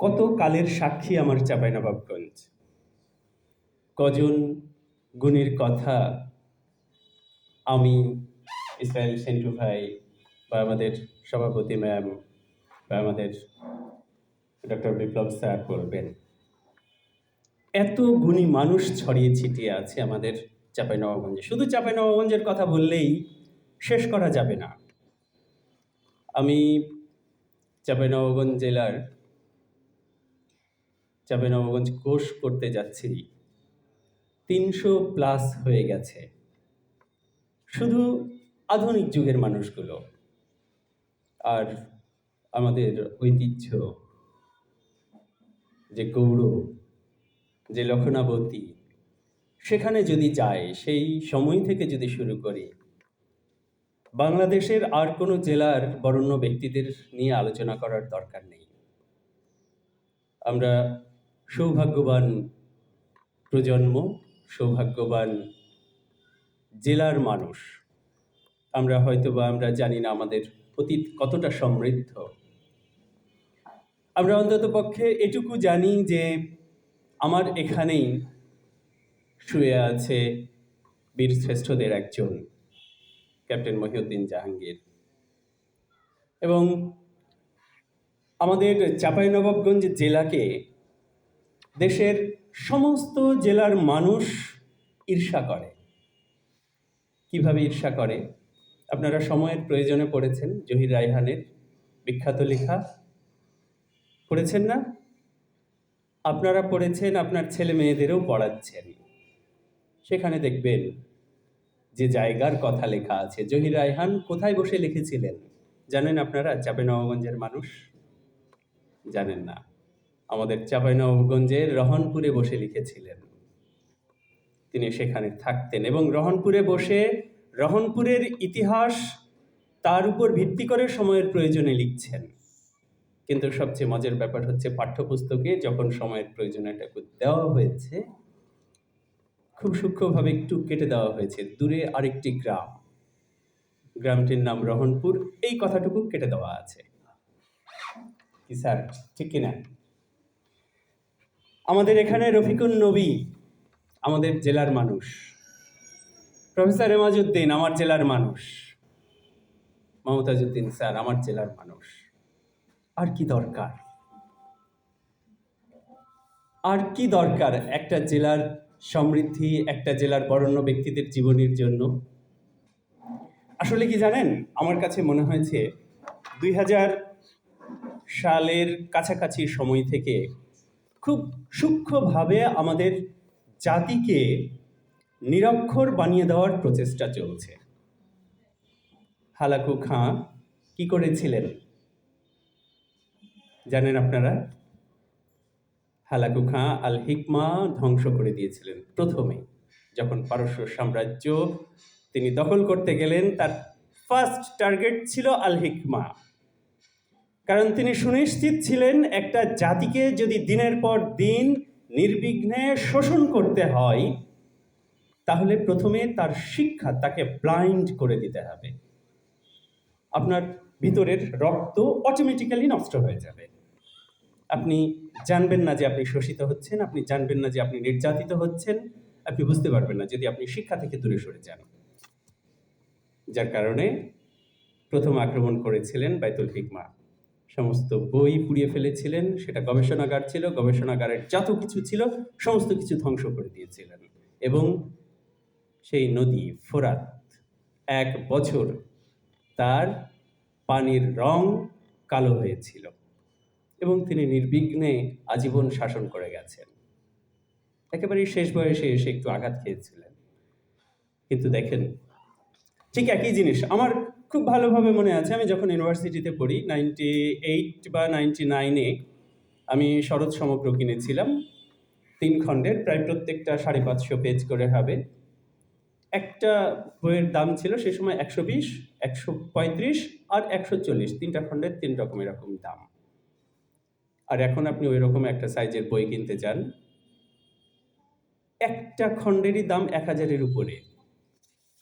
কত কালের সাক্ষী আমার চাঁপাইনবাবগঞ্জ? কজন গুণীর কথা আমি ইসরায়েল সেন্টু ভাই বা আমাদের সভাপতি ম্যাম বা আমাদের ডক্টর বিপ্লব স্যার বলবেন? এত গুণী মানুষ ছড়িয়ে ছিটিয়ে আছে আমাদের চাঁপাইনবাবগঞ্জে। শুধু চাঁপাইনবাবগঞ্জের কথা বললেই শেষ করা যাবে না। আমি চাঁপাইনবাবগঞ্জ জেলার চাঁপাইনবাবগঞ্জ কোর্স করতে যাচ্ছি তিনশো প্লাস হয়ে গেছে। শুধু আধুনিক যুগের মানুষগুলো আর আমাদের ঐতিহ্য, যে গৌরব, যে লক্ষণাবতী, সেখানে যদি যায় সেই সময় থেকে যদি শুরু করি, বাংলাদেশের আর কোনো জেলার বরণ্য ব্যক্তিদের নিয়ে আলোচনা করার দরকার নেই। আমরা সৌভাগ্যবান প্রজন্ম, সৌভাগ্যবান জেলার মানুষ। আমরা হয়তো বা আমরা জানি না আমাদের অতীত কতটা সমৃদ্ধ। আমরা অন্তত পক্ষে এটুকু জানি যে, আমার এখানেই শুয়ে আছে বীর শ্রেষ্ঠদের একজন, ক্যাপ্টেন মহিউদ্দিন জাহাঙ্গীর। এবং আমাদের চাঁপাইনবাবগঞ্জ জেলাকে দেশের সমস্ত জেলার মানুষ ঈর্ষা করে। কীভাবে ঈর্ষা করে? আপনারা সময়ের প্রয়োজনে পড়েছেন, জহির রায়হানের বিখ্যাত লেখা। পড়েছেন না? আপনারা পড়েছেন, আপনার ছেলে মেয়েদেরও পড়াচ্ছেন। সেখানে দেখবেন যে জায়গার কথা লেখা আছে। জহির রায়হান কোথায় বসে লিখেছিলেন? জানেন আপনারা? চাঁপাইনবাবগঞ্জের মানুষ? জানেন না। আমাদের চাঁপাইনবাবগঞ্জের রহনপুরে বসে লিখেছিলেন। তিনি সেখানে থাকতেন এবং রহনপুরে বসে রহনপুরের ইতিহাস তার উপর ভিত্তি করে সময়ের প্রয়োজনে লিখছেন। কিন্তু সবচেয়ে মজার ব্যাপার হচ্ছে পাঠ্যপুস্তকে যখন সময়ের প্রয়োজনে এটাকে দেওয়া হয়েছে, খুব সূক্ষ্মভাবে একটু কেটে দেওয়া হয়েছে। দূরে আরেকটি গ্রাম, গ্রামটির নাম রহনপুর। এই কথাটুকু কেটে দেওয়া আছে। কি স্যার, ঠিক কিনা? আমাদের এখানে রফিকুন নবী আমাদের জেলার মানুষ। প্রফেসর এমাজউদ্দিন আমার জেলার মানুষ। মমতাজউদ্দিন স্যার আমার জেলার মানুষ। আর কি দরকার? আর কি দরকার একটা জেলার সমৃদ্ধি, একটা জেলার বরণ্য ব্যক্তিদের জীবনের জন্য? আসলে কি জানেন, আমার কাছে মনে হয়েছে দুই হাজার সালের কাছাকাছি সময় থেকে খুব সূক্ষ্মভাবে আমাদের জাতিকে নিরক্ষর বানিয়ে দেওয়ার প্রচেষ্টা চলছে। হালাকু খাঁ, কি করেছিলেন? জানেন আপনারা? হালাকু খাঁ আল হিকমা ধ্বংস করে দিয়েছিলেন প্রথমে। যখন পারস্য সাম্রাজ্য তিনি দখল করতে গেলেন, তার ফার্স্ট টার্গেট ছিল আল হিকমা কারণ তিনি সুনিশ্চিত ছিলেন একটা জাতিকে যদি দিনের পর দিন নির্বিঘ্নে শোষণ করতে হয়, তাহলে প্রথমে তার শিক্ষা তাকে ব্লাইন্ড করে দিতে হবে। আপনার ভিতরের রক্ত অটোমেটিক্যালি নষ্ট হয়ে যাবে। আপনি জানবেন না যে আপনি শোষিত হচ্ছেন, আপনি জানবেন না যে আপনি নির্যাতিত হচ্ছেন, আপনি বুঝতে পারবেন না যদি আপনি শিক্ষা থেকে দূরে সরে যান। যার কারণে প্রথম আক্রমণ করেছিলেন বাইতুল হিকমা। সমস্ত বই পুড়িয়ে ফেলেছিলেন, সেটা গবেষণাগার ছিল, গবেষণাগারের যত কিছু ছিল, সমস্ত কিছু ধ্বংস করে দিয়েছিলেন। এবং সেই নদী ফোরাত এক বছর তার পানির রং কালো হয়েছিল এবং তিনি নির্বিঘ্নে আজীবন শাসন করে গেছেন। একেবারেই শেষ বয়সে এসে একটু আঘাত খেয়েছিলেন। কিন্তু দেখেন, ঠিক একই জিনিস, আমার খুব ভালোভাবে মনে আছে। আমি যখন ইউনিভার্সিটিতে পড়ি নাইনটি এইট বা নাইনটি নাইনে আমি শরৎ সমগ্র কিনেছিলাম। তিন খণ্ডের, প্রায় প্রত্যেকটা সাড়ে পাঁচশো পেজ করে হবে। একটা বইয়ের দাম ছিল সে সময় একশো বিশ, একশো পঁয়ত্রিশ আর একশো চল্লিশ। তিনটা খণ্ডের তিন রকম এরকম দাম। আর এখন আপনি ওই রকম একটা সাইজের বই কিনতে চান। একটা খণ্ডেরই দাম এক হাজারের উপরে।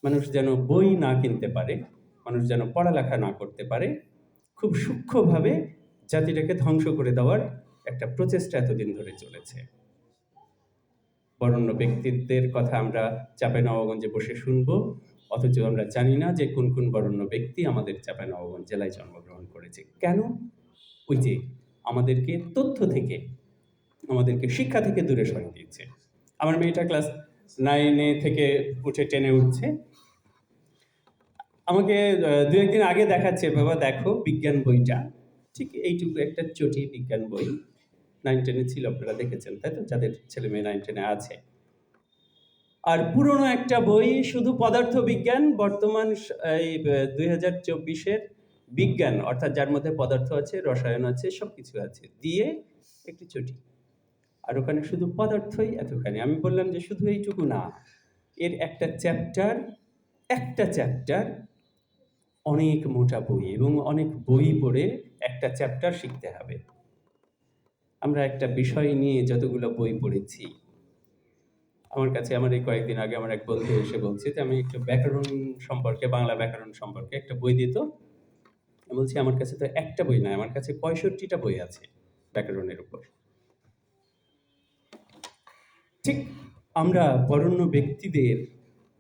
মানুষ যেন বই না কিনতে পারে। মানুষ যেন পড়ালেখা না করতে পারে, খুব সূক্ষ্মভাবে জাতিটাকে ধ্বংস করে দেওয়ার একটা প্রচেষ্টা এতদিন ধরে চলেছে। বরণ্য ব্যক্তিত্বের কথা আমরা চাপে নবগঞ্জে বসে শুনব, অথচ আমরা জানি না যে কোন কোন বরণ্য ব্যক্তি আমাদের চাপে নবগঞ্জ জেলায় জন্মগ্রহণ করেছে। কেন? ওই যে আমাদেরকে তথ্য থেকে, আমাদেরকে শিক্ষা থেকে দূরে সরিয়ে দিয়েছে। আমার মেয়েটা ক্লাস নাইনে থেকে উঠে টেনে উঠছে। আমাকে দু একদিন আগে দেখাচ্ছে, বাবা দেখো বিজ্ঞান বইটা। ঠিক এইটুকু একটা চটি বিজ্ঞান বই। নাইন টেনে ছিল, আপনারা দেখেছেন, তাই তো? যাদের ছেলে মেয়ে নাইন টেনে আছে। আর পুরনো একটা বই শুধু পদার্থ বিজ্ঞান বর্তমান এই দুই হাজার চব্বিশের বিজ্ঞান, অর্থাৎ যার মধ্যে পদার্থ আছে, রসায়ন আছে সব কিছু আছে, দিয়ে একটি চটি। আর ওখানে শুধু পদার্থই এতখানি। আমি বললাম যে শুধু এইটুকু না, এর একটা চ্যাপ্টার একটা চ্যাপ্টার অনেক মোটা বই এবং অনেক বই পড়ে একটা চ্যাপ্টার শিখতে হবে। আমরা একটা বিষয় নিয়ে যতগুলো বই পড়েছি, আমার কাছে আমার এই কয়েকদিন আগে আমার এক বন্ধু এসে বলছে যে, আমি একটু ব্যাকরণ সম্পর্কে, বাংলা ব্যাকরণ সম্পর্কে একটা বই দিত। বলছি, আমার কাছে তো একটা বই নয় আমার কাছে পঁয়ষট্টিটা বই আছে ব্যাকরণের উপর। ঠিক আমরা বরণ্য ব্যক্তিদের,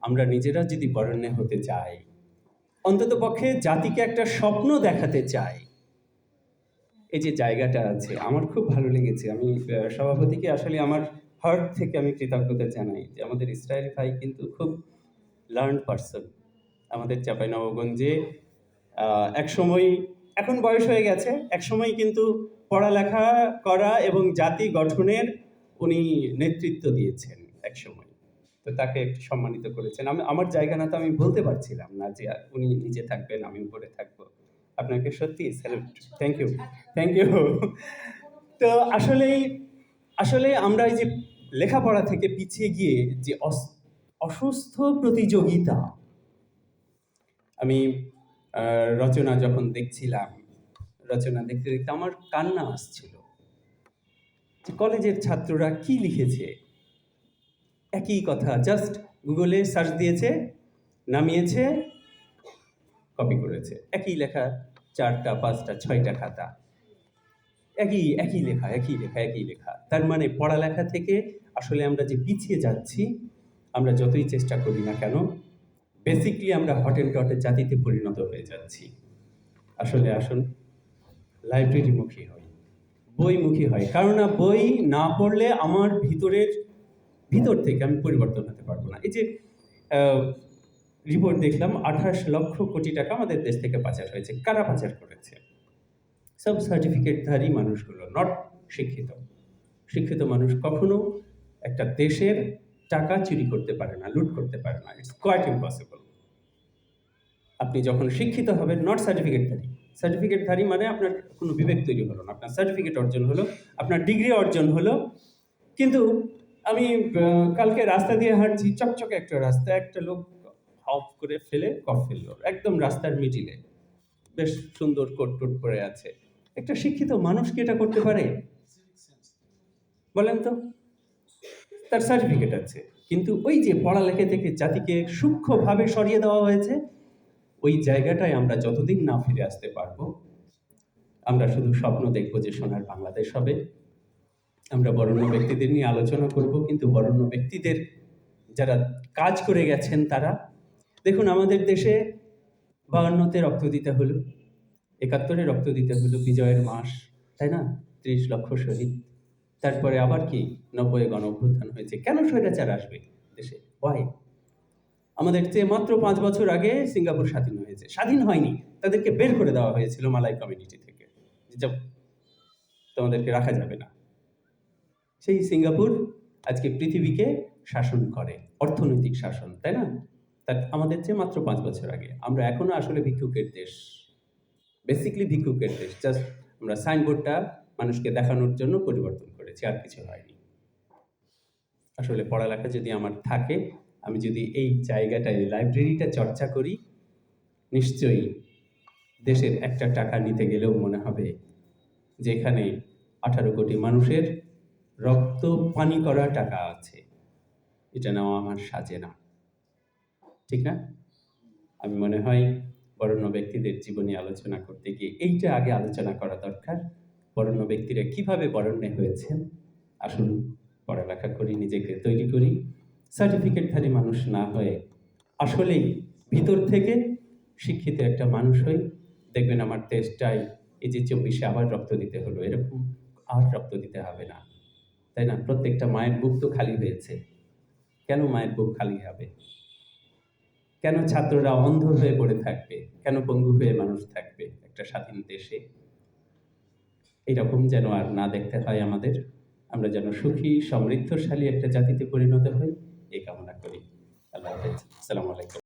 আমরা নিজেরা যদি বরণ্যে হতে চাই অন্তত পক্ষে জাতিকে একটা স্বপ্ন দেখাতে চাই। এই যে জায়গাটা আছে, আমার খুব ভালো লেগেছে। আমি সভাপতিকে আসলে আমার হার্ট থেকে আমি কৃতজ্ঞতা জানাই যে আমাদের ইসরায়েল ভাই কিন্তু খুব লার্ন পারসন আমাদের চাপাই নবগঞ্জে এক সময় এখন বয়স হয়ে গেছে এক সময় কিন্তু পড়ালেখা করা এবং জাতি গঠনের উনি নেতৃত্ব দিয়েছেন এক সময় তো তাকে একটু সম্মানিত করেছেন। আমি, আমার জায়গা না তো আমি বলতে পারছিলাম না যে উনি নিজে থাকবেন, আমি উপরে থাকব। আপনাকে সত্যি salute thank you thank you তো আসলেই আসলে আমরা এই যে লেখাপড়া থেকে পিছিয়ে গিয়ে যে অস- অসুস্থ প্রতিযোগিতা, আমি রচনা যখন দেখছিলাম, রচনা দেখতে দেখতে আমার কান্না আসছিল। কলেজের ছাত্ররা কি লিখেছে? একই কথা জাস্ট গুগলে সার্চ দিয়েছে, নামিয়েছে কপি করেছে। একই লেখা, চারটা, পাঁচটা, ছয়টা খাতা। একই একই লেখা একই লেখা একই লেখা। তার মানে পড়ালেখা থেকে আসলে আমরা যে পিছিয়ে যাচ্ছি, আমরা যতই চেষ্টা করি না কেন বেসিকলি আমরা হটেল টটের জাতিতে পরিণত হয়ে যাচ্ছি। আসলে আসুন লাইব্রেরিমুখী হই। বইমুখী হয় কারণ না বই না পড়লে আমার ভিতরের ভিতর থেকে আমি পরিবর্তন হতে পারব না। এই যে রিপোর্ট দেখলাম, আঠাশ লক্ষ কোটি টাকা আমাদের দেশ থেকে পাচার হয়েছে। কারা পাচার করেছে? সব সার্টিফিকেটধারী মানুষগুলো নট শিক্ষিত। শিক্ষিত মানুষ কখনো একটা দেশের টাকা চুরি করতে পারে না, লুট করতে পারে না। ইটস কোয়াইট ইম্পসিবল আপনি যখন শিক্ষিত হবেন নট সার্টিফিকেটধারী সার্টিফিকেটধারী মানে আপনার কোনো বিবেক তৈরি হলো না। আপনার সার্টিফিকেট অর্জন হলো, আপনার ডিগ্রি অর্জন হলো। কিন্তু আমি কালকে রাস্তা দিয়ে হাঁটছি, চকচকে একটা রাস্তা, একটা লোক অফ করে ফেলে কফ ফেলল একদম রাস্তার মিডিলে। বেশ সুন্দর কোট টোট পরে আছে। একটা শিক্ষিত মানুষ কি এটা করতে পারে? বলেন তো। তার সার্টিফিকেট আছে। কিন্তু ওই যে পড়ালেখা থেকে জাতিকে সূক্ষ্মভাবে সরিয়ে দেওয়া হয়েছে, ওই জায়গাটায় আমরা যতদিন না ফিরে আসতে পারব, আমরা শুধু স্বপ্ন দেখব যে সোনার বাংলাদেশ হবে। আমরা বরণ্য ব্যক্তিদের নিয়ে আলোচনা করব, কিন্তু বরণ্য ব্যক্তিদের যারা কাজ করে গেছেন তারা, দেখুন আমাদের দেশে বায়ান্নতে রক্ত দিতে হলো, একাত্তরে রক্ত দিতে হলো বিজয়ের মাস, তাই না? ত্রিশ লক্ষ শহীদ। তারপরে আবার কি নব্বই গণ অভ্যুত্থান হয়েছে। কেন স্বৈরাচার আসবে দেশে? ওয়াই আমাদের চেয়ে মাত্র পাঁচ বছর আগে সিঙ্গাপুর স্বাধীন হয়েছে। স্বাধীন হয়নি, তাদেরকে বের করে দেওয়া হয়েছিল মালাই কমিউনিটি থেকে। তোমাদেরকে রাখা যাবে না। সেই সিঙ্গাপুর আজকে পৃথিবীকে শাসন করে, অর্থনৈতিক শাসন, তাই না? তার আমাদের চেয়ে মাত্র পাঁচ বছর আগে। আমরা এখনও আসলে ভিক্ষুকের দেশ। বেসিকলি ভিক্ষুকের দেশ। জাস্ট আমরা সাইনবোর্ডটা মানুষকে দেখানোর জন্য পরিবর্তন করেছি, আর কিছু হয়নি। আসলে পড়ালেখা যদি আমার থাকে, আমি যদি এই জায়গাটায় লাইব্রেরিটা চর্চা করি, নিশ্চয়ই দেশের একটা টাকা নিতে গেলেও মনে হবে যে এখানে আঠারো কোটি মানুষের রক্ত পানি করা টাকা আছে। এটা নেওয়া আমার সাজে না ঠিক না? আমি মনে হয় বরণ্য ব্যক্তিদের জীবনী আলোচনা করতে গিয়ে এইটা আগে আলোচনা করা দরকার। বরেণ্য ব্যক্তিরা কীভাবে বরেণ্য হয়েছেন? আসুন পড়ালেখা করি, নিজেকে তৈরি করি। সার্টিফিকেটধারী মানুষ না হয়ে আসলেই ভিতর থেকে শিক্ষিত একটা মানুষ হই। দেখবেন আমার দেশটাই এই যে চব্বিশে আবার রক্ত দিতে হলো। এরকম আর রক্ত দিতে হবে না। তাই না? প্রত্যেকটা মায়ের বুক তো খালি হয়েছে। কেন মায়ের বুক খালি হবে? কেন ছাত্ররা অন্ধ হয়ে পড়ে থাকবে? কেন পঙ্গু হয়ে মানুষ থাকবে একটা স্বাধীন দেশে? এইরকম যেন আর না দেখতে হয় আমাদের। আমরা যেন সুখী, সমৃদ্ধশালী একটা জাতিতে পরিণত হই, এই কামনা করি। আল্লাহ হাফেজ। আসসালামু আলাইকুম।